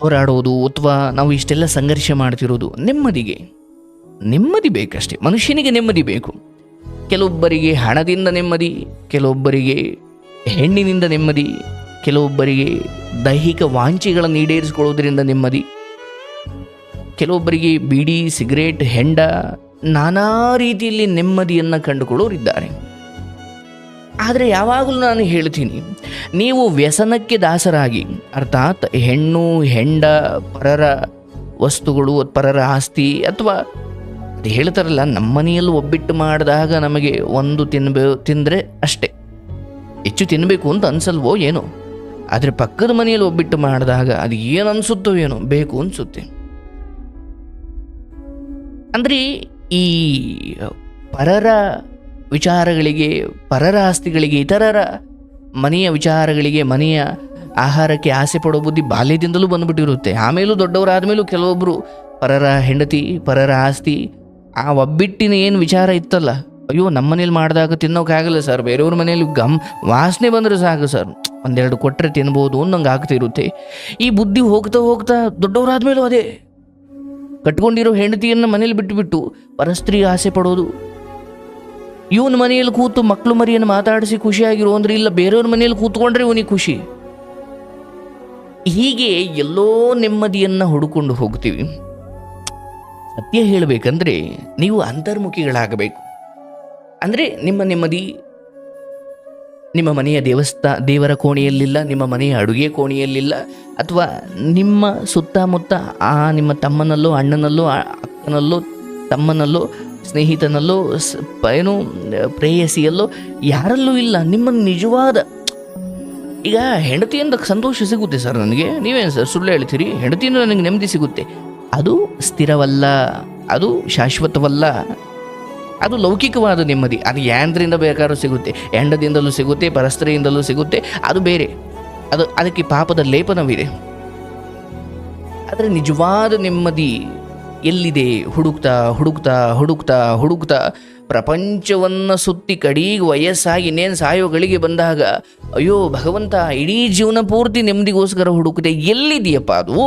ಹೋರಾಡೋದು ಅಥವಾ ನಾವು ಇಷ್ಟೆಲ್ಲ ಸಂಘರ್ಷ ಮಾಡ್ತಿರೋದು ನೆಮ್ಮದಿಗೆ. ನೆಮ್ಮದಿ ಬೇಕಷ್ಟೇ. ಮನುಷ್ಯನಿಗೆ ನೆಮ್ಮದಿ ಬೇಕು. ಕೆಲವೊಬ್ಬರಿಗೆ ಹಣದಿಂದ ನೆಮ್ಮದಿ, ಕೆಲವೊಬ್ಬರಿಗೆ ಹೆಣ್ಣಿನಿಂದ ನೆಮ್ಮದಿ, ಕೆಲವೊಬ್ಬರಿಗೆ ದೈಹಿಕ ವಾಂಚೆಗಳನ್ನು ಈಡೇರಿಸಿಕೊಳ್ಳೋದ್ರಿಂದ ನೆಮ್ಮದಿ. ಕೆಲವೊಬ್ಬರಿಗೆ ಬೀಡಿ, ಸಿಗರೇಟ್, ಹೆಂಡ, ನಾನಾ ರೀತಿಯಲ್ಲಿ ನೆಮ್ಮದಿಯನ್ನು ಕಂಡುಕೊಳ್ಳೋರಿದ್ದಾರೆ. ಆದರೆ ಯಾವಾಗಲೂ ನಾನು ಹೇಳ್ತೀನಿ, ನೀವು ವ್ಯಸನಕ್ಕೆ ದಾಸರಾಗಿ, ಅರ್ಥಾತ್ ಹೆಣ್ಣು, ಹೆಂಡ, ಪರರ ವಸ್ತುಗಳು, ಪರರ ಆಸ್ತಿ ಅಥವಾ ಅದು ಹೇಳ್ತಾರಲ್ಲ, ನಮ್ಮ ಮನೆಯಲ್ಲಿ ಒಬ್ಬಿಟ್ಟು ಮಾಡಿದಾಗ ನಮಗೆ ಒಂದು ತಿನ್ಬೇ, ತಿಂದರೆ ಅಷ್ಟೇ. ಹೆಚ್ಚು ತಿನ್ನಬೇಕು ಅಂತ ಅನ್ಸಲ್ವೋ ಏನೋ. ಆದರೆ ಪಕ್ಕದ ಮನೆಯಲ್ಲಿ ಒಬ್ಬಿಟ್ಟು ಮಾಡಿದಾಗ ಅದು ಏನು ಅನಿಸುತ್ತೋ ಏನೋ ಬೇಕು ಅನಿಸುತ್ತೆ. ಅಂದರೆ ಈ ಪರರ ವಿಚಾರಗಳಿಗೆ ಪರರ ಆಸ್ತಿಗಳಿಗೆ ಇತರರ ಮನೆಯ ವಿಚಾರಗಳಿಗೆ, ಮನೆಯ ಆಹಾರಕ್ಕೆ ಆಸೆ ಪಡೋ ಬುದ್ಧಿ ಬಾಲ್ಯದಿಂದಲೂ ಬಂದ್ಬಿಟ್ಟಿರುತ್ತೆ. ಆಮೇಲೂ ದೊಡ್ಡವರಾದ್ಮೇಲೂ ಕೆಲವೊಬ್ಬರು ಪರರ ಹೆಂಡತಿ, ಪರರ ಆಸ್ತಿ, ಆ ಒಬ್ಬಿಟ್ಟಿನ ಏನು ವಿಚಾರ ಇತ್ತಲ್ಲ. ಅಯ್ಯೋ, ನಮ್ಮ ಮನೇಲಿ ಮಾಡಿದಾಗ ತಿನ್ನೋಕ್ಕಾಗಲ್ಲ ಸರ್. ಬೇರೆಯವ್ರ ಮನೇಲಿ ಗಮ್ ವಾಸನೆ ಬಂದರೆ ಸಾಕು ಸರ್. ಒಂದೆರಡು ಕೊಟ್ಟರೆ ತಿನ್ಬೋದು ಅನ್ನಂಗೆ ಆಗ್ತಿರುತ್ತೆ. ಈ ಬುದ್ಧಿ ಹೋಗ್ತಾ ಹೋಗ್ತಾ ದೊಡ್ಡವರಾದ್ಮೇಲೂ ಅದೇ. ಕಟ್ಕೊಂಡಿರೋ ಹೆಂಡತಿಯನ್ನು ಮನೇಲಿ ಬಿಟ್ಟುಬಿಟ್ಟು ಪರಸ್ತ್ರೀ ಆಸೆ ಪಡೋದು ಇವನ ಮನೆಯಲ್ಲಿ ಕೂತು ಮಕ್ಕಳು ಮರಿಯನ್ನು ಮಾತಾಡಿಸಿ ಖುಷಿಯಾಗಿರು ಅಂದ್ರೆ ಇಲ್ಲ, ಬೇರೆಯವ್ರ ಮನೆಯಲ್ಲಿ ಕೂತ್ಕೊಂಡ್ರೆ ಇವನಿಗೆ ಖುಷಿ. ಹೀಗೆ ಎಲ್ಲೋ ನೆಮ್ಮದಿಯನ್ನು ಹುಡುಕೊಂಡು ಹೋಗ್ತೀವಿ. ಸತ್ಯ ಹೇಳಬೇಕಂದ್ರೆ ನೀವು ಅಂತರ್ಮುಖಿಗಳಾಗಬೇಕು. ಅಂದರೆ ನಿಮ್ಮ ನೆಮ್ಮದಿ, ನಿಮ್ಮ ಮನೆಯ ದೇವಸ್ಥಾ, ದೇವರ ಕೋಣೆಯಲ್ಲಿಲ್ಲ, ನಿಮ್ಮ ಮನೆಯ ಅಡುಗೆ ಕೋಣೆಯಲ್ಲಿಲ್ಲ, ಅಥವಾ ನಿಮ್ಮ ಸುತ್ತಮುತ್ತ ಆ ನಿಮ್ಮ ತಮ್ಮನಲ್ಲೋ, ಅಣ್ಣನಲ್ಲೋ ಅಕ್ಕನಲ್ಲೋ, ತಮ್ಮನಲ್ಲೋ ಸ್ನೇಹಿತನಲ್ಲೋ ಏನು, ಪ್ರೇಯಸಿಯಲ್ಲೋ, ಯಾರಲ್ಲೂ ಇಲ್ಲ. ನಿಮ್ಮ ನಿಜವಾದ, ಈಗ ಹೆಂಡತಿಯಿಂದ ಸಂತೋಷ ಸಿಗುತ್ತೆ ಸರ್ ನನಗೆ. ನೀವೇನು ಸರ್ ಸುಳ್ಳು ಹೇಳ್ತೀರಿ? ಹೆಂಡತಿಯಿಂದ ನನಗೆ ನೆಮ್ಮದಿ ಸಿಗುತ್ತೆ. ಅದು ಸ್ಥಿರವಲ್ಲ, ಅದು ಶಾಶ್ವತವಲ್ಲ, ಅದು ಲೌಕಿಕವಾದ ನೆಮ್ಮದಿ. ಅದು ಯಾಂದ್ರಿಂದ ಬೇಕಾದ್ರೂ ಸಿಗುತ್ತೆ ಹೆಂಡದಿಂದಲೂ ಸಿಗುತ್ತೆ, ಪರಸ್ತ್ರೀಯಿಂದಲೂ ಸಿಗುತ್ತೆ, ಅದು ಬೇರೆ. ಅದು ಅದಕ್ಕೆ ಪಾಪದ ಲೇಪನವಿದೆ. ಆದರೆ ನಿಜವಾದ ನೆಮ್ಮದಿ ಎಲ್ಲಿದೆ? ಹುಡುಕ್ತಾ ಹುಡುಕ್ತಾ ಹುಡುಕ್ತಾ ಹುಡುಕ್ತಾ ಪ್ರಪಂಚವನ್ನು ಸುತ್ತಿ ಕಡೀಗೆ ವಯಸ್ಸಾಗಿ ಇನ್ನೇನು ಸಾಯೋ ಗಳಿಗೆ ಬಂದಾಗ, ಅಯ್ಯೋ ಭಗವಂತ ಇಡೀ ಜೀವನ ಪೂರ್ತಿ ನೆಮ್ಮದಿಗೋಸ್ಕರ ಹುಡುಕದೆ ಎಲ್ಲಿದೆಯಪ್ಪ ಅದು?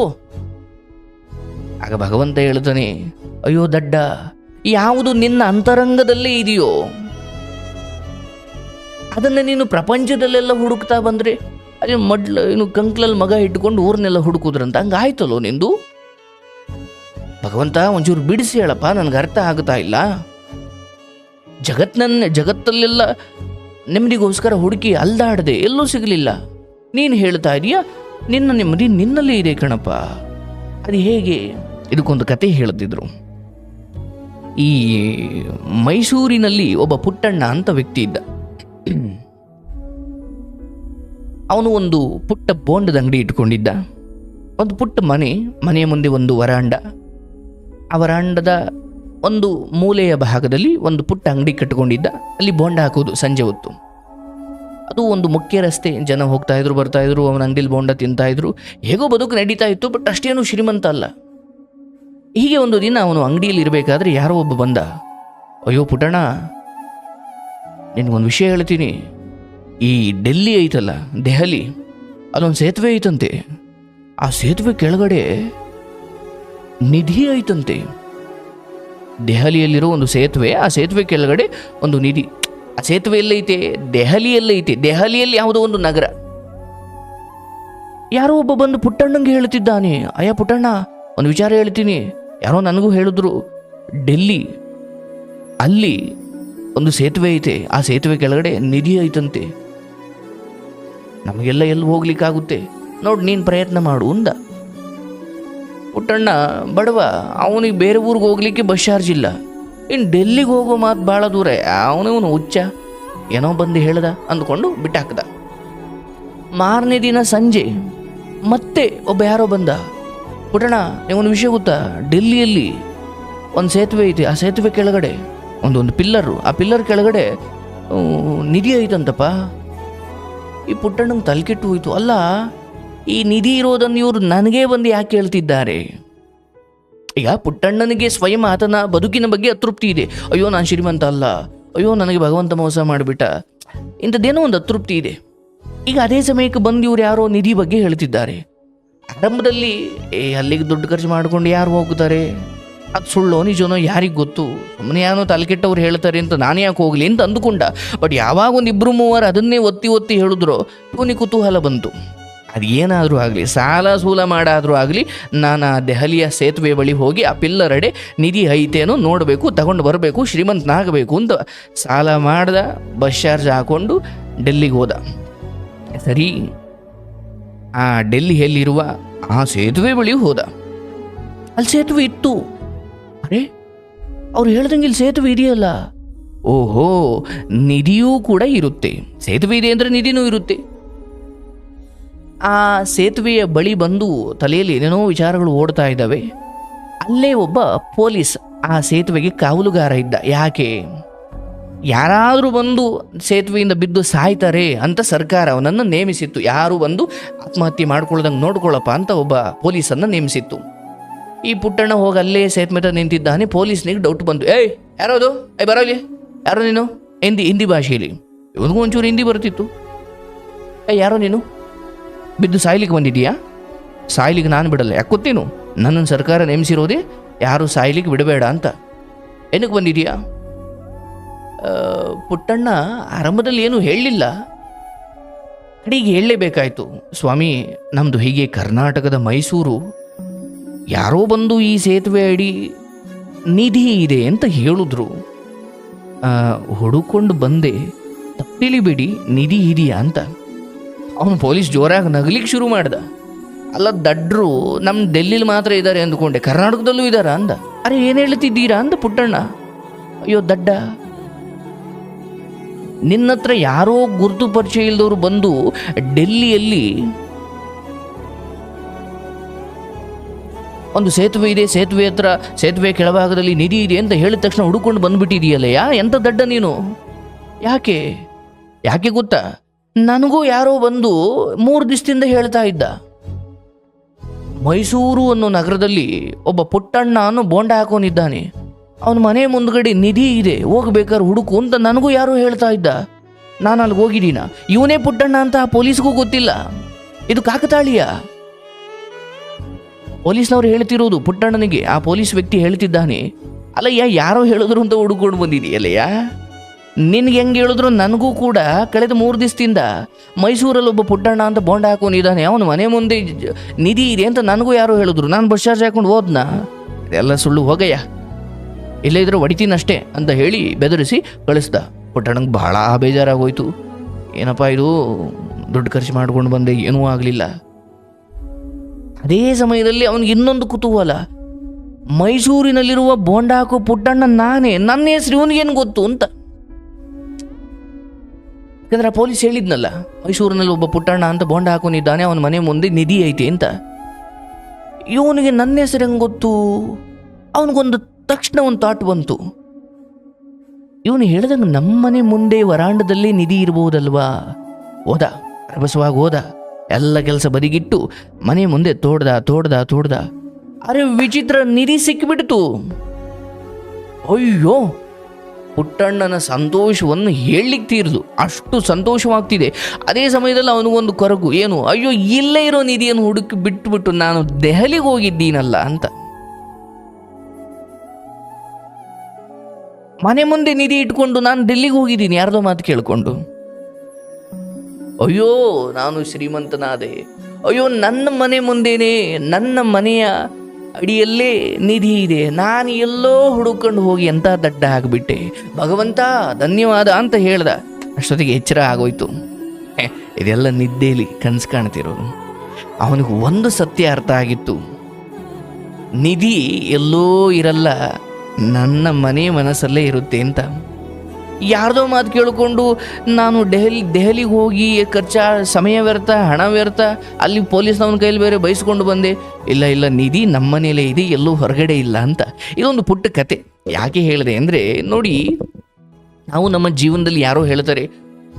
ಆಗ ಭಗವಂತ ಹೇಳ್ತಾನೆ, ಅಯ್ಯೋ ದಡ್ಡ, ಯಾವುದು ನಿನ್ನ ಅಂತರಂಗದಲ್ಲೇ ಇದೆಯೋ? ಅದನ್ನು ನೀನು ಪ್ರಪಂಚದಲ್ಲೆಲ್ಲ ಹುಡುಕ್ತಾ ಬಂದರೆ ಅದೇ ಮಡ್ಲ ಏನು ಕಂಕ್ಲಲ್ಲಿ ಮಗ ಇಟ್ಕೊಂಡು ಊರನ್ನೆಲ್ಲ ಹುಡುಕುದ್ರಂತ, ಹಂಗಾಯ್ತಲ್ಲೋ ನಿಂದು? ಭಗವಂತ ಒಂಚೂರು ಬಿಡಿಸಿ ಹೇಳಪ್ಪ, ನನಗೆ ಅರ್ಥ ಆಗ್ತಾ ಇಲ್ಲ. ಜಗತ್ನನ್ನ ಜಗತ್ತಲ್ಲೆಲ್ಲ ನೆಮ್ಮದಿಗೋಸ್ಕರ ಹುಡುಕಿ ಅಲ್ದಾಡದೆ ಎಲ್ಲೂ ಸಿಗಲಿಲ್ಲ. ನೀನು ಹೇಳ್ತಾ ಇದೀಯಾ, ನಿನ್ನ ನೆಮ್ಮದಿ ನಿನ್ನಲ್ಲಿ ಇದೆ ಕಣಪ್ಪ. ಅದು ಹೇಗೆ? ಇದಕ್ಕೊಂದು ಕತೆ ಹೇಳ್ತಿದ್ರು ಈ ಮೈಸೂರಿನಲ್ಲಿ ಒಬ್ಬ ಪುಟ್ಟಣ್ಣ ಅಂತ ವ್ಯಕ್ತಿ ಇದ್ದ. ಅವನು ಒಂದು ಪುಟ್ಟ ಬೋಂಡದ ಅಂಗಡಿ ಇಟ್ಕೊಂಡಿದ್ದ. ಒಂದು ಪುಟ್ಟ ಮನೆ, ಮನೆಯ ಮುಂದೆ ಒಂದು ವರಾಂಡ. ಆ ವರಾಂಡದ ಒಂದು ಮೂಲೆಯ ಭಾಗದಲ್ಲಿ ಒಂದು ಪುಟ್ಟ ಅಂಗಡಿ ಕಟ್ಟಿಕೊಂಡಿದ್ದ. ಅಲ್ಲಿ ಬೋಂಡ ಹಾಕೋದು ಸಂಜೆ ಹೊತ್ತು. ಅದು ಒಂದು ಮುಖ್ಯ ರಸ್ತೆ. ಜನ ಹೋಗ್ತಾ ಇದ್ರು, ಬರ್ತಾ ಇದ್ರು, ಅವನ ಅಂಗಡಿಲಿ ಬೋಂಡ ತಿಂತಾ ಇದ್ರು. ಹೇಗೋ ಬದುಕು ನಡೀತಾ ಇತ್ತು ಬಟ್ ಅಷ್ಟೇನು ಶ್ರೀಮಂತ ಅಲ್ಲ. ಹೀಗೆ ಒಂದು ದಿನ ಅವನು ಅಂಗಡಿಯಲ್ಲಿ ಇರಬೇಕಾದ್ರೆ ಯಾರೋ ಒಬ್ಬ ಬಂದ. ಅಯ್ಯೋ ಪುಟಣ ನಿನಗೊಂದು ವಿಷಯ ಹೇಳ್ತೀನಿ. ಈ ಡೆಲ್ಲಿ ಐತಲ್ಲ, ದೆಹಲಿ, ಅಲ್ಲೊಂದು ಸೇತುವೆ ಐತಂತೆ. ಆ ಸೇತುವೆ ಕೆಳಗಡೆ ನಿಧಿ ಐತಂತೆ. ದೆಹಲಿಯಲ್ಲಿರೋ ಒಂದು ಸೇತುವೆ, ಆ ಸೇತುವೆ ಕೆಳಗಡೆ ಒಂದು ನಿಧಿ. ಆ ಸೇತುವೆ ಎಲ್ಲೈತೆ? ದೆಹಲಿಯಲ್ಲೈತೆ. ದೆಹಲಿಯಲ್ಲಿ ಯಾವುದೋ ಒಂದು ನಗರ. ಯಾರೋ ಒಬ್ಬ ಬಂದು ಪುಟ್ಟಣ್ಣಂಗೆ ಹೇಳ್ತಿದ್ದಾನೆ ಅಯ್ಯ ಪುಟ್ಟಣ್ಣ, ಒಂದು ವಿಚಾರ ಹೇಳ್ತೀನಿ. ಯಾರೋ ನನಗೂ ಹೇಳಿದ್ರು, ಡೆಲ್ಲಿ, ಅಲ್ಲಿ ಒಂದು ಸೇತುವೆ ಐತೆ. ಆ ಸೇತುವೆ ಕೆಳಗಡೆ ನಿಧಿ ಐತಂತೆ. ನಮಗೆಲ್ಲ ಎಲ್ಲಿ ಹೋಗ್ಲಿಕ್ಕಾಗುತ್ತೆ? ನೋಡು ನೀನು ಪ್ರಯತ್ನ ಮಾಡು, ಅಂದ. ಪುಟ್ಟಣ್ಣ, ಬಡವ, ಅವನಿಗೆ ಬೇರೆ ಊರಿಗೆ ಹೋಗ್ಲಿಕ್ಕೆ ಬಸ್ ಚಾರ್ಜ್ ಇಲ್ಲ. ಇನ್ನು ಡೆಲ್ಲಿಗೆ ಹೋಗೋ ಮಾತು ಭಾಳ ದೂರ ಅವನವನು ಹುಚ್ಚ. ಏನೋ ಬಂದು ಹೇಳ್ದ, ಅಂದ್ಕೊಂಡು ಬಿಟ್ಟಾಕ್ದ. ಮಾರನೇ ದಿನ ಸಂಜೆ, ಮತ್ತೆ ಒಬ್ಬ ಯಾರೋ ಬಂದ. ಪುಟ್ಟಣ್ಣ ಒಂದು ವಿಷಯ ಗೊತ್ತಾ? ಡೆಲ್ಲಿಯಲ್ಲಿ ಒಂದು ಸೇತುವೆ ಐತಿ, ಆ ಸೇತುವೆ ಕೆಳಗಡೆ, ಒಂದೊಂದು ಪಿಲ್ಲರು, ಆ ಪಿಲ್ಲರ್ ಕೆಳಗಡೆ ನಿಧಿ ಐತಂತಪ್ಪ. ಈ ಪುಟ್ಟಣ್ಣಂಗೆ ತಲೆಕೆಟ್ಟು ಹೋಯ್ತು. ಅಲ್ಲ ಈ ನಿಧಿ ಇರೋದನ್ನು ಇವರು ನನಗೇ ಬಂದು ಯಾಕೆ ಹೇಳ್ತಿದ್ದಾರೆ? ಈಗ ಪುಟ್ಟಣ್ಣನಿಗೆ ಸ್ವಯಂ ಆತನ ಬದುಕಿನ ಬಗ್ಗೆ ಅತೃಪ್ತಿ ಇದೆ. ಅಯ್ಯೋ, ನಾನು ಶ್ರೀಮಂತ ಅಲ್ಲ. ಅಯ್ಯೋ, ನನಗೆ ಭಗವಂತ ಮೋಸ ಮಾಡಿಬಿಟ್ಟ. ಇಂಥದ್ದೇನೋ ಒಂದು ಅತೃಪ್ತಿ ಇದೆ. ಈಗ ಅದೇ ಸಮಯಕ್ಕೆ ಬಂದು ಇವ್ರು ಯಾರೋ ನಿಧಿ ಬಗ್ಗೆ ಹೇಳ್ತಿದ್ದಾರೆ. ಆರಂಭದಲ್ಲಿ, ಏ, ಅಲ್ಲಿಗೆ ದುಡ್ಡು ಖರ್ಚು ಮಾಡ್ಕೊಂಡು ಯಾರು ಹೋಗ್ತಾರೆ? ಅದು ಸುಳ್ಳೋ ನಿಜನೋ ಯಾರಿಗೆ ಗೊತ್ತು? ಸುಮ್ಮನೆ ಯಾರೋ ತಲೆಕೆಟ್ಟವ್ರು ಹೇಳ್ತಾರೆ ಅಂತ ನಾನು ಯಾಕೆ ಹೋಗಲಿ? ಅಂತ ಅಂದುಕೊಂಡ. ಬಟ್ ಯಾವಾಗ ಒಂದು ಇಬ್ಬರು ಮೂವರು ಅದನ್ನೇ ಒತ್ತಿ ಒತ್ತಿ ಹೇಳಿದ್ರು, ಇವನಿಗೆ ಕುತೂಹಲ ಬಂತು. ಅದು ಏನಾದರೂ ಆಗಲಿ, ಸಾಲ ಸೂಲ ಮಾಡಾದರೂ ಆಗಲಿ, ನಾನು ಆ ದೆಹಲಿಯ ಸೇತುವೆ ಬಳಿ ಹೋಗಿ ಆ ಪಿಲ್ಲರಡೆ ನಿಧಿ ಐತೇನೋ ನೋಡಬೇಕು, ತಗೊಂಡು ಬರಬೇಕು, ಶ್ರೀಮಂತನಾಗಬೇಕು ಅಂತ ಸಾಲ ಮಾಡ್ದ, ಬಸ್ ಚಾರ್ಜ್ ಹಾಕೊಂಡು ಡೆಲ್ಲಿಗೆ ಹೋದ. ಸರಿ, ಆ ಡೆಲ್ಲಿಯಲ್ಲಿರುವ ಆ ಸೇತುವೆ ಬಳಿ ಹೋದ. ಅಲ್ಲಿ ಸೇತುವೆ ಇತ್ತು. ಅರೆ, ಅವ್ರು ಹೇಳ್ದಂಗೆ ಇಲ್ಲಿ ಸೇತುವೆ ಇದೆಯಲ್ಲ? ಓಹೋ, ನಿಧಿಯೂ ಕೂಡ ಇರುತ್ತೆ. ಸೇತುವೆ ಇದೆ ಅಂದರೆ ನಿಧಿನೂ ಇರುತ್ತೆ. ಆ ಸೇತುವೆಯ ಬಳಿ ಬಂದು ತಲೆಯಲ್ಲಿ ಏನೇನೋ ವಿಚಾರಗಳು ಓಡ್ತಾ ಇದ್ದಾವೆ. ಅಲ್ಲೇ ಒಬ್ಬ ಪೊಲೀಸ್ ಆ ಸೇತುವೆಗೆ ಕಾವಲುಗಾರ ಇದ್ದ. ಯಾಕೆ? ಯಾರಾದರೂ ಬಂದು ಸೇತುವೆಯಿಂದ ಬಿದ್ದು ಸಾಯ್ತಾರೆ ಅಂತ ಸರ್ಕಾರ ಅವನನ್ನು ನೇಮಿಸಿತ್ತು. ಯಾರು ಬಂದು ಆತ್ಮಹತ್ಯೆ ಮಾಡ್ಕೊಳ್ಳೋದಂಗೆ ನೋಡ್ಕೊಳ್ಳಪ್ಪ ಅಂತ ಒಬ್ಬ ಪೊಲೀಸನ್ನು ನೇಮಿಸಿತ್ತು. ಈ ಪುಟ್ಟಣ್ಣ ಹೋಗಿ ಅಲ್ಲೇ ಸೇತುವೆ ನಿಂತಿದ್ದಾನೆ. ಪೊಲೀಸ್ನಿಗೆ ಡೌಟ್ ಬಂತು. ಏಯ್ ಯಾರೋದು ಏಯ್ ಬರೋಲಿ ಯಾರೋ ನೀನು? ಹಿಂದಿ ಹಿಂದಿ ಭಾಷೆಯಲ್ಲಿ. ಇವನಿಗೂ ಒಂಚೂರು ಹಿಂದಿ ಬರ್ತಿತ್ತು. ಏಯ್, ಯಾರೋ ನೀನು? ಬಿದ್ದು ಸಾಯ್ಲಿಕ್ಕೆ ಬಂದಿದೀಯಾ ಸಾಯ್ಲಿಕ್ಕೆ ನಾನು ಬಿಡಲ್ಲ. ಯಾಕೆ ಗೊತ್ತೇನು ನನ್ನನ್ನು ಸರ್ಕಾರ ನೇಮಿಸಿರೋದೇ ಯಾರು ಸಾಯ್ಲಿಕ್ಕೆ ಬಿಡಬೇಡ ಅಂತ. ಏನಕ್ಕೆ ಬಂದಿದೀಯಾ ಪುಟ್ಟಣ್ಣ ಆರಂಭದಲ್ಲಿ ಏನು ಹೇಳಲಿಲ್ಲ. ಕಡೆಗೆ ಹೇಳಲೇಬೇಕಾಯ್ತು. ಸ್ವಾಮಿ ನಮ್ಮದು ಹೀಗೆ ಕರ್ನಾಟಕದ ಮೈಸೂರು, ಯಾರೋ ಬಂದು ಈ ಸೇತುವೆ ಅಡಿ ನಿಧಿ ಇದೆ ಅಂತ ಹೇಳಿದ್ರು. ಹುಡುಕೊಂಡು ಬಂದೆ. ತಪ್ಪಿಲಿಬೇಡಿ ನಿಧಿ ಇದೆಯಾ ಅಂತ. ಅವನು ಪೊಲೀಸ್ ಜೋರಾಗಿ ನಗಲಿಕ್ಕೆ ಶುರು ಮಾಡ್ದ. ಅಲ್ಲ, ದಡ್ರು ನಮ್ಮ ಡೆಲ್ಲಿಲಿ ಮಾತ್ರ ಇದ್ದಾರೆ ಅಂದ್ಕೊಂಡೆ. ಕರ್ನಾಟಕದಲ್ಲೂ ಇದ್ದಾರಾ ಅಂದ. ಅರೆ, ಏನು ಹೇಳ್ತಿದ್ದೀರಾ ಅಂದ ಪುಟ್ಟಣ್ಣ. ಅಯ್ಯೋ, ದಡ್ಡ. ನಿನ್ನ ಹತ್ರ ಯಾರೋ ಗುರುತು ಪರಿಚಯ ಇಲ್ಲದವರು ಬಂದು ಡೆಲ್ಲಿಯಲ್ಲಿ ಒಂದು ಸೇತುವೆ ಇದೆ, ಸೇತುವೆ ಹತ್ರ ಸೇತುವೆ ಕೆಳಭಾಗದಲ್ಲಿ ನಿಧಿ ಇದೆ ಅಂತ ಹೇಳಿದ ತಕ್ಷಣ ಹುಡುಕೊಂಡು ಬಂದ್ಬಿಟ್ಟಿದೆಯಲ್ಲಯ್ಯ? ಎಂತ ದಡ್ಡ ನೀನು? ಯಾಕೆ? ಯಾಕೆ ಗೊತ್ತಾ? ನನಗೂ ಯಾರೋ ಬಂದು ಮೂರು ದಿವಸದಿಂದ ಹೇಳ್ತಾ ಇದ್ದ. ಮೈಸೂರು ಅನ್ನೋ ನಗರದಲ್ಲಿ ಒಬ್ಬ ಪುಟ್ಟಣ್ಣ ಅನ್ನೋ ಬೋಂಡ ಹಾಕೊಂಡಿದ್ದಾನೆ. ಅವನ ಮನೆ ಮುಂದ್ಗಡೆ ನಿಧಿ ಇದೆ, ಹೋಗ್ಬೇಕಾದ್ರೆ ಹುಡುಕು ಅಂತ ನನಗೂ ಯಾರೋ ಹೇಳ್ತಾ ಇದ್ದ. ನಾನು ಅಲ್ಲಿಗೆ ಹೋಗಿದ್ದೀನ? ಇವನೇ ಪುಟ್ಟಣ್ಣ ಅಂತ ಪೊಲೀಸ್ಗೂ ಗೊತ್ತಿಲ್ಲ. ಇದು ಕಾಕತಾಳೀಯ. ಪೊಲೀಸ್ನವ್ರು ಹೇಳ್ತಿರೋದು ಪುಟ್ಟಣ್ಣನಿಗೆ, ಆ ಪೊಲೀಸ್ ವ್ಯಕ್ತಿ ಹೇಳ್ತಿದ್ದಾನೆ. ಅಲ್ಲಯ್ಯ, ಯಾರೋ ಹೇಳಿದ್ರು ಅಂತ ಹುಡುಕೊಂಡು ಬಂದಿದೆಯಲ್ಲಯ್ಯ ನಿನ್ಗೆ ಹೆಂಗೆ ಹೇಳಿದ್ರು ನನಗೂ ಕೂಡ ಕಳೆದ ಮೂರು ದಿವಸದಿಂದ ಮೈಸೂರಲ್ಲಿ ಒಬ್ಬ ಪುಟ್ಟಣ್ಣ ಅಂತ ಬೋಂಡ ಹಾಕೊಂಡಿದ್ದಾನೆ ಅವನು ಮನೆ ಮುಂದೆ ನಿಧಿ ಇದೆ ಅಂತ ನನಗೂ ಯಾರೋ ಹೇಳಿದ್ರು. ನಾನು ಬಸ್ ಚಾರ್ಜ್ ಹಾಕೊಂಡು ಹೋದ್ನಾ? ಇದೆಲ್ಲ ಸುಳ್ಳು ಹೋಗಯ್ಯ. ಇಲ್ಲೇ ಇದ್ರೆ ಹೊಡಿತೀನಷ್ಟೇ ಅಂತ ಹೇಳಿ ಬೆದರಿಸಿ ಕಳಿಸ್ದ. ಪುಟ್ಟಣ್ಣಂಗೆ ಬಹಳ ಬೇಜಾರಾಗೋಯ್ತು. ಏನಪ್ಪ ಇದು? ದುಡ್ಡು ಖರ್ಚು ಮಾಡ್ಕೊಂಡು ಬಂದೆ, ಏನೂ ಆಗಲಿಲ್ಲ. ಅದೇ ಸಮಯದಲ್ಲಿ ಅವನಿಗೆ ಇನ್ನೊಂದು ಕುತೂಹಲ. ಮೈಸೂರಿನಲ್ಲಿರುವ ಬೋಂಡಾಕು ಪುಟ್ಟಣ್ಣ ನಾನೇ. ನನ್ನ ಹೆಸರು ಇವನಿಗೇನು ಗೊತ್ತು ಅಂತ. ಯಾಕಂದ್ರೆ ಪೊಲೀಸ್ ಹೇಳಿದ್ನಲ್ಲ, ಮೈಸೂರಿನಲ್ಲಿ ಒಬ್ಬ ಪುಟ್ಟಣ್ಣ ಅಂತ ಬೊಂಡ ಹಾಕೊಂಡಿದ್ದಾನೆ, ಅವನ ಮನೆ ಮುಂದೆ ನಿಧಿ ಐತೆ ಅಂತ. ಇವನಿಗೆ ನನ್ನ ಹೆಸರು ಹೆಂಗೆ ಗೊತ್ತು? ಅವನಿಗೊಂದು ತಕ್ಷಣ ಒಂದು ಥಾಟ್ ಬಂತು. ಇವನು ಹೇಳ್ದಂಗೆ ನಮ್ಮನೆ ಮುಂದೆ ವರಾಂಡದಲ್ಲಿ ನಿಧಿ ಇರಬಹುದಲ್ವಾ ಹೋದ ರಭಸವಾಗಿ ಹೋದ. ಎಲ್ಲ ಕೆಲಸ ಬದಿಗಿಟ್ಟು ಮನೆ ಮುಂದೆ ತೋಡ್ದ ತೋಡ್ದ ತೋಡ್ದ. ಅರೆ ವಿಚಿತ್ರ ನಿಧಿ ಸಿಕ್ಕಿಬಿಡ್ತು ಅಯ್ಯೋ! ಪುಟ್ಟಣ್ಣನ ಸಂತೋಷವನ್ನು ಹೇಳಲಿಕ್ಕೆ ತೀರ್ದು. ಅಷ್ಟು ಸಂತೋಷವಾಗ್ತಿದೆ. ಅದೇ ಸಮಯದಲ್ಲಿ ಅವನಿಗೊಂದು ಕೊರಗು. ಏನು? ಅಯ್ಯೋ, ಇಲ್ಲೇ ಇರೋ ನಿಧಿಯನ್ನು ಹುಡುಕಿ ಬಿಟ್ಟುಬಿಟ್ಟು ನಾನು ದೆಹಲಿಗೆ ಹೋಗಿದ್ದೀನಲ್ಲ ಅಂತ. ಮನೆ ಮುಂದೆ ನಿಧಿ ಇಟ್ಕೊಂಡು ನಾನು ಡೆಲ್ಲಿಗೆ ಹೋಗಿದ್ದೀನಿ. ಯಾರ್ದೋ ಮಾತು ಕೇಳಿಕೊಂಡು. ಅಯ್ಯೋ, ನಾನು ಶ್ರೀಮಂತನಾದೆ. ಅಯ್ಯೋ, ನನ್ನ ಮನೆ ಮುಂದೇನೆ ನನ್ನ ಮನೆಯ ಅಡಿಯಲ್ಲೇ ನಿಧಿ ಇದೆ. ನಾನು ಎಲ್ಲೋ ಹುಡುಕೊಂಡು ಹೋಗಿ ಎಂತ ದಡ್ಡ ಆಗಿಬಿಟ್ಟೆ. ಭಗವಂತ, ಧನ್ಯವಾದ ಅಂತ ಹೇಳ್ದ. ಅಷ್ಟೊತ್ತಿಗೆ ಎಚ್ಚರ ಆಗೋಯ್ತು. ಇದೆಲ್ಲ ನಿದ್ದೆಯಲ್ಲಿ ಕನಸು ಕಾಣ್ತಿರೋದು ಅವನಿಗೆ ಒಂದು ಸತ್ಯ ಅರ್ಥ ಆಗಿತ್ತು. ನಿಧಿ ಎಲ್ಲೋ ಇರಲ್ಲ. ನನ್ನ ಮನೆ ಮನಸ್ಸಲ್ಲೇ ಇರುತ್ತೆ ಅಂತ. ಯಾರ್ದೋ ಮಾತು ಕೇಳಿಕೊಂಡು ನಾನು ದೆಹಲಿ ದೆಹಲಿಗೆ ಹೋಗಿ ಖರ್ಚ, ಸಮಯ ವ್ಯರ್ಥ, ಹಣ ವ್ಯರ್ಥ, ಅಲ್ಲಿ ಪೊಲೀಸ್ನವನ ಕೈಲಿ ಬೇರೆ ಬಯಸ್ಕೊಂಡು ಬಂದೆ. ಇಲ್ಲ ಇಲ್ಲ, ನಿಧಿ ನಮ್ಮ ಮನೇಲೇ ಇದೆ, ಎಲ್ಲೂ ಹೊರಗಡೆ ಇಲ್ಲ ಅಂತ. ಇದೊಂದು ಪುಟ್ಟ ಕತೆ. ಯಾಕೆ ಹೇಳಿದೆ ಅಂದರೆ, ನೋಡಿ, ನಾವು ನಮ್ಮ ಜೀವನದಲ್ಲಿ ಯಾರೋ ಹೇಳ್ತಾರೆ,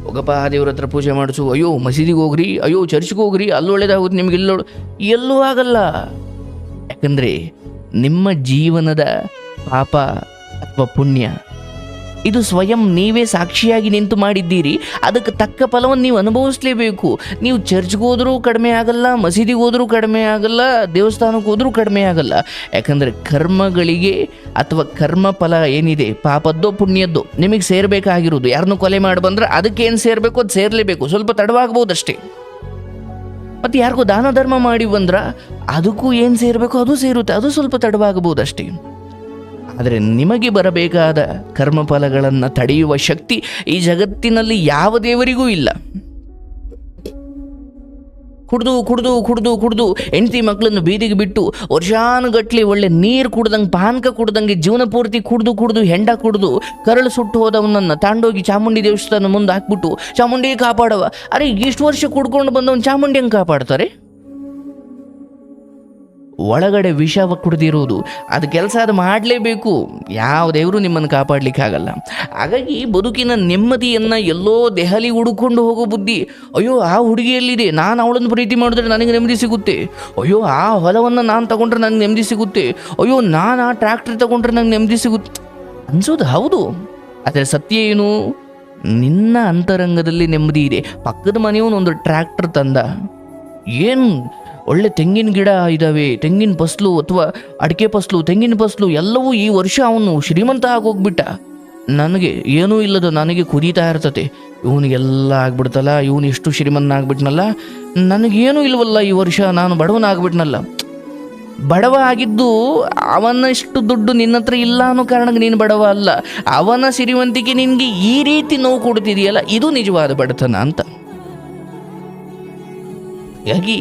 ಹೋಗಪ್ಪ, ದೇವ್ರ ಹತ್ರ ಪೂಜೆ ಮಾಡಿಸು, ಅಯ್ಯೋ, ಮಸೀದಿಗೆ ಹೋಗ್ರಿ, ಅಯ್ಯೋ, ಚರ್ಚ್ಗೆ ಹೋಗ್ರಿ ಅಲ್ಲಿ ಒಳ್ಳೇದಾಗುತ್ತೆ ನಿಮ್ಗೆ ಇಲ್ಲೋ ಎಲ್ಲೂ ಆಗಲ್ಲ. ಯಾಕಂದರೆ, ನಿಮ್ಮ ಜೀವನದ ಪಾಪ ಅಥವಾ ಪುಣ್ಯ ಇದು ಸ್ವಯಂ ನೀವೇ ಸಾಕ್ಷಿಯಾಗಿ ನಿಂತು ಮಾಡಿದ್ದೀರಿ. ಅದಕ್ಕೆ ತಕ್ಕ ಫಲವನ್ನು ನೀವು ಅನುಭವಿಸಲೇಬೇಕು. ನೀವು ಚರ್ಚ್ಗೆ ಹೋದರೂ ಕಡಿಮೆ ಆಗಲ್ಲ, ಮಸೀದಿಗೆ ಹೋದರೂ ಕಡಿಮೆ ಆಗಲ್ಲ, ದೇವಸ್ಥಾನಕ್ಕೆ ಹೋದರೂ ಕಡಿಮೆ ಆಗಲ್ಲ. ಯಾಕಂದರೆ ಕರ್ಮಗಳಿಗೆ ಅಥವಾ ಕರ್ಮ ಫಲ ಏನಿದೆ, ಪಾಪದ್ದೋ ಪುಣ್ಯದ್ದೋ ನಿಮಗೆ ಸೇರಬೇಕಾಗಿರೋದು ಯಾರನ್ನು ಕೊಲೆ ಮಾಡಿ ಬಂದರೆ ಅದಕ್ಕೆ ಏನು ಸೇರಬೇಕು, ಅದು ಸೇರಲೇಬೇಕು. ಸ್ವಲ್ಪ ತಡವಾಗ್ಬೋದಷ್ಟೇ. ಮತ್ತು ಯಾರಿಗೂ ದಾನ ಧರ್ಮ ಮಾಡಿ ಬಂದ್ರೆ ಅದಕ್ಕೂ ಏನು ಸೇರಬೇಕು, ಅದು ಸೇರುತ್ತೆ. ಅದು ಸ್ವಲ್ಪ ತಡವಾಗಬಹುದಷ್ಟೇ ಆದರೆ ನಿಮಗೆ ಬರಬೇಕಾದ ಕರ್ಮಫಲಗಳನ್ನು ತಡೆಯುವ ಶಕ್ತಿ ಈ ಜಗತ್ತಿನಲ್ಲಿ ಯಾವ ದೇವರಿಗೂ ಇಲ್ಲ. ಕುಡ್ದು ಕುಡ್ದು ಕುಡ್ದು ಕುಡ್ದು ಹೆಂಡತಿ ಮಕ್ಕಳನ್ನು ಬೀದಿಗೆ ಬಿಟ್ಟು ವರ್ಷಾನುಗಟ್ಲೆ ಒಳ್ಳೆ ನೀರು ಕುಡ್ದಂಗೆ, ಪಾನಕ ಕುಡ್ದಂಗೆ ಜೀವನ ಪೂರ್ತಿ ಕುಡ್ದು ಕುಡ್ದು, ಹೆಂಡ ಕುಡ್ದು ಕರಳು ಸುಟ್ಟು ಹೋದವನನ್ನು ತಾಂಡೋಗಿ ಚಾಮುಂಡಿ ದೇವಸ್ಥಾನ ಮುಂದೆ ಹಾಕ್ಬಿಟ್ಟು ಚಾಮುಂಡಿ ಕಾಪಾಡವ ಅರೆ, ಇಷ್ಟು ವರ್ಷ ಕುಡ್ಕೊಂಡು ಬಂದವನು ಚಾಮುಂಡಿ ಹೆಂಗೆ ಕಾಪಾಡ್ತಾರೆ? ಒಳಗಡೆ ವಿಷ ಕುಡ್ದಿರೋದು ಅದು ಕೆಲಸ ಅದು ಮಾಡಲೇಬೇಕು. ಯಾವ ದೇವರು ನಿಮ್ಮನ್ನು ಕಾಪಾಡಲಿಕ್ಕಾಗಲ್ಲ. ಹಾಗಾಗಿ ಬದುಕಿನ ನೆಮ್ಮದಿಯನ್ನು ಎಲ್ಲೋ ದೆಹಲಿ ಹುಡುಕೊಂಡು ಹೋಗೋ ಬುದ್ಧಿ, ಅಯ್ಯೋ, ಆ ಹುಡುಗಿಯಲ್ಲಿದೆ, ನಾನು ಅವಳನ್ನು ಪ್ರೀತಿ ಮಾಡಿದ್ರೆ ನನಗೆ ನೆಮ್ಮದಿ ಸಿಗುತ್ತೆ. ಅಯ್ಯೋ, ಆ ಹೊಲವನ್ನು ನಾನು ತಗೊಂಡ್ರೆ ನನಗೆ ನೆಮ್ಮದಿ ಸಿಗುತ್ತೆ. ಅಯ್ಯೋ, ನಾನು ಆ ಟ್ರ್ಯಾಕ್ಟರ್ ತಗೊಂಡ್ರೆ ನಂಗೆ ನೆಮ್ಮದಿ ಸಿಗುತ್ತೆ. ಅನ್ಸೋದು ಹೌದು. ಆದರೆ ಸತ್ಯ ಏನು? ನಿನ್ನ ಅಂತರಂಗದಲ್ಲಿ ನೆಮ್ಮದಿ ಇದೆ. ಪಕ್ಕದ ಮನೆಯವನು ಒಂದು ಟ್ರ್ಯಾಕ್ಟರ್ ತಂದ. ಏನು ಒಳ್ಳೆ ತೆಂಗಿನ ಗಿಡ ಇದ್ದಾವೆ ತೆಂಗಿನ ಫಸ್ಲು ಅಥವಾ ಅಡಿಕೆ ಫಸ್ಲು, ತೆಂಗಿನ ಫಸ್ಲು ಎಲ್ಲವೂ ಈ ವರ್ಷ ಅವನು ಶ್ರೀಮಂತ ಆಗೋಗ್ಬಿಟ್ಟ ನನಗೆ ಏನೂ ಇಲ್ಲದ ನನಗೆ ಕುದೀತಾ ಇರ್ತತೆ. ಇವನಿಗೆಲ್ಲ ಆಗ್ಬಿಡ್ತಲ್ಲ, ಇವನು ಎಷ್ಟು ಶ್ರೀಮಂತ ಆಗ್ಬಿಟ್ನಲ್ಲ ನನಗೇನು ಇಲ್ವಲ್ಲ ಈ ವರ್ಷ, ನಾನು ಬಡವನಾಗ್ಬಿಟ್ನಲ್ಲ. ಬಡವ ಆಗಿದ್ದು ಅವನಷ್ಟು ದುಡ್ಡು ನಿನ್ನ ಹತ್ರ ಇಲ್ಲ ಅನ್ನೋ ಕಾರಣಕ್ಕೆ ನೀನು ಬಡವ ಅಲ್ಲ. ಅವನ ಸಿರಿವಂತಿಕೆ ನಿನಗೆ ಈ ರೀತಿ ನೋವು ಕೊಡ್ತಿದೆಯಲ್ಲ ಇದು ನಿಜವಾದ ಬಡತನ ಅಂತ. ಹಾಗಾಗಿ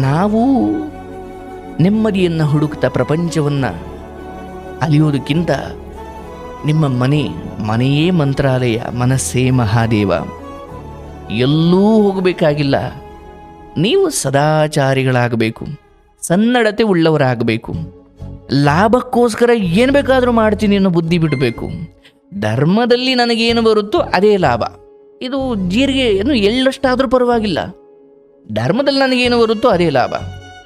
ನಾವು ನೆಮ್ಮದಿಯನ್ನು ಹುಡುಕ್ತಾ ಪ್ರಪಂಚವನ್ನು ಅಲಿಯೋದಕ್ಕಿಂತ ನಿಮ್ಮ ಮನೆ, ಮನೆಯೇ ಮಂತ್ರಾಲಯ, ಮನಸ್ಸೇ ಮಹಾದೇವ. ಎಲ್ಲೂ ಹೋಗಬೇಕಾಗಿಲ್ಲ. ನೀವು ಸದಾಚಾರಿಗಳಾಗಬೇಕು, ಸನ್ನಡತೆ ಉಳ್ಳವರಾಗಬೇಕು. ಲಾಭಕ್ಕೋಸ್ಕರ ಏನು ಬೇಕಾದರೂ ಮಾಡ್ತೀನಿ ಅನ್ನೋ ಬುದ್ಧಿ ಬಿಡಬೇಕು. ಧರ್ಮದಲ್ಲಿ ನನಗೇನು ಬರುತ್ತೋ ಅದೇ ಲಾಭ. ಇದು ಜೀರಿಗೆ, ಏನು ಎಳ್ಳಷ್ಟಾದರೂ ಪರವಾಗಿಲ್ಲ. ಧರ್ಮದಲ್ಲಿ ನನಗೇನು ಬರುತ್ತೋ ಅದೇ ಲಾಭ.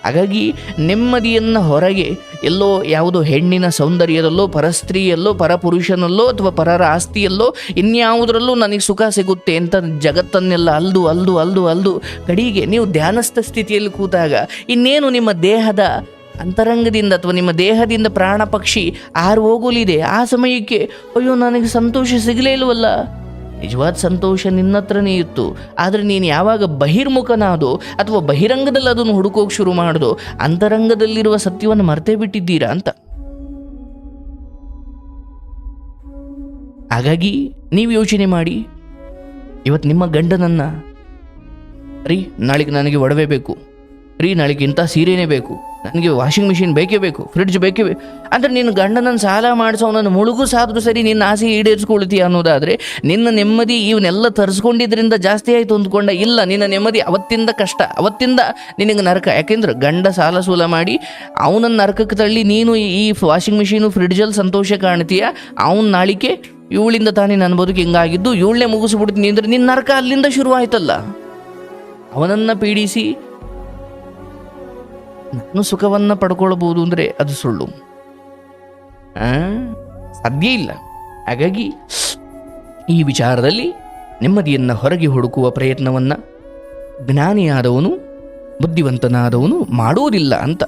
ಹಾಗಾಗಿ ನೆಮ್ಮದಿಯನ್ನು ಹೊರಗೆ ಎಲ್ಲೋ ಯಾವುದೋ ಹೆಣ್ಣಿನ ಸೌಂದರ್ಯದಲ್ಲೋ, ಪರಸ್ತ್ರೀಯಲ್ಲೋ, ಪರಪುರುಷನಲ್ಲೋ ಅಥವಾ ಪರರ ಆಸ್ತಿಯಲ್ಲೋ ಇನ್ಯಾವುದರಲ್ಲೂ ನನಗೆ ಸುಖ ಸಿಗುತ್ತೆ ಅಂತ ಜಗತ್ತನ್ನೆಲ್ಲ ಅಲ್ದು ಅಲ್ದು ಅಲ್ದು ಅಲ್ದು. ಕಡೆಗೆ ನೀವು ಧ್ಯಾನಸ್ಥ ಸ್ಥಿತಿಯಲ್ಲಿ ಕೂತಾಗ ಇನ್ನೇನು ನಿಮ್ಮ ದೇಹದ ಅಂತರಂಗದಿಂದ ಅಥವಾ ನಿಮ್ಮ ದೇಹದಿಂದ ಪ್ರಾಣ ಪಕ್ಷಿ ಆರು ಹೋಗಲಿದೆ. ಆ ಸಮಯಕ್ಕೆ ಅಯ್ಯೋ, ನನಗೆ ಸಂತೋಷ ಸಿಗಲೇ ಇಲ್ವಲ್ಲ? ನಿಜವಾದ ಸಂತೋಷ ನಿನ್ನ ಹತ್ರನೇ ಇತ್ತು ಆದರೆ ನೀನು ಯಾವಾಗ ಬಹಿರ್ಮುಖನಾದೋ ಅಥವಾ ಬಹಿರಂಗದಲ್ಲಿ ಅದನ್ನು ಹುಡುಕೋಕೆ ಶುರು ಮಾಡಿದೋ ಅಂತರಂಗದಲ್ಲಿರುವ ಸತ್ಯವನ್ನು ಮರೆತೇ ಬಿಟ್ಟಿದ್ದೀರಾ ಅಂತ. ಹಾಗಾಗಿ ನೀವು ಯೋಚನೆ ಮಾಡಿ. ಇವತ್ತು ನಿಮ್ಮ ಗಂಡನನ್ನು ರೀ, ನಾಳೆಗೆ ನನಗೆ ಒಡವೆ ಬೇಕು. ರೀ, ನಾಳೆಗೆ ಇಂಥ ಸೀರೆನೇ ಬೇಕು. ನನಗೆ ವಾಷಿಂಗ್ ಮಿಷಿನ್ ಬೇಕೇ ಬೇಕು ಫ್ರಿಡ್ಜ್ ಬೇಕೇ ಬೇಕು. ಅಂದರೆ ನಿನ್ನ ಗಂಡನನ್ನು ಸಾಲ ಮಾಡಿಸೋ ಅವನನ್ನು ಮುಳುಗು ಸಾದ್ರು ಸರಿ ನಿನ್ನ ಆಸೆ ಈಡೇರಿಸ್ಕೊಳ್ತೀಯ ಅನ್ನೋದಾದರೆ, ನಿನ್ನ ನೆಮ್ಮದಿ ಇವನ್ನೆಲ್ಲ ತರಿಸ್ಕೊಂಡಿದ್ರಿಂದ ಜಾಸ್ತಿ ಆಯಿತು ಅಂದ್ಕೊಂಡ ಇಲ್ಲ, ನಿನ್ನ ನೆಮ್ಮದಿ ಅವತ್ತಿಂದ ಕಷ್ಟ, ಅವತ್ತಿಂದ ನಿನಗೆ ನರಕ. ಯಾಕೆಂದ್ರೆ ಗಂಡ ಸಾಲ ಸೂಲ ಮಾಡಿ ಅವನನ್ನು ನರಕಕ್ಕೆ ತಳ್ಳಿ ನೀನು ಈ ವಾಷಿಂಗ್ ಮಿಷಿನು ಫ್ರಿಡ್ಜಲ್ಲಿ ಸಂತೋಷ ಕಾಣ್ತೀಯ, ಅವನ ನಾಳಿಕೆ ಇವಳಿಂದ ತಾನೇ ನನ್ನ ಬದುಕು ಹಿಂಗಾಗಿದ್ದು, ಇವಳನ್ನೇ ಮುಗಿಸ್ಬಿಡ್ತೀನಿ ಅಂದರೆ ನಿನ್ನ ನರಕ ಅಲ್ಲಿಂದ ಶುರುವಾಯ್ತಲ್ಲ. ಅವನನ್ನು ಪೀಡಿಸಿ ನಾನು ಸುಖವನ್ನು ಪಡ್ಕೊಳ್ಬೋದು ಅಂದರೆ ಅದು ಸುಳ್ಳು? ಸಾಧ್ಯ ಇಲ್ಲ ಹಾಗಾಗಿ ಈ ವಿಚಾರದಲ್ಲಿ ನೆಮ್ಮದಿಯನ್ನು ಹೊರಗೆ ಹುಡುಕುವ ಪ್ರಯತ್ನವನ್ನು ಜ್ಞಾನಿಯಾದವನು, ಬುದ್ಧಿವಂತನಾದವನು ಮಾಡುವುದಿಲ್ಲ ಅಂತ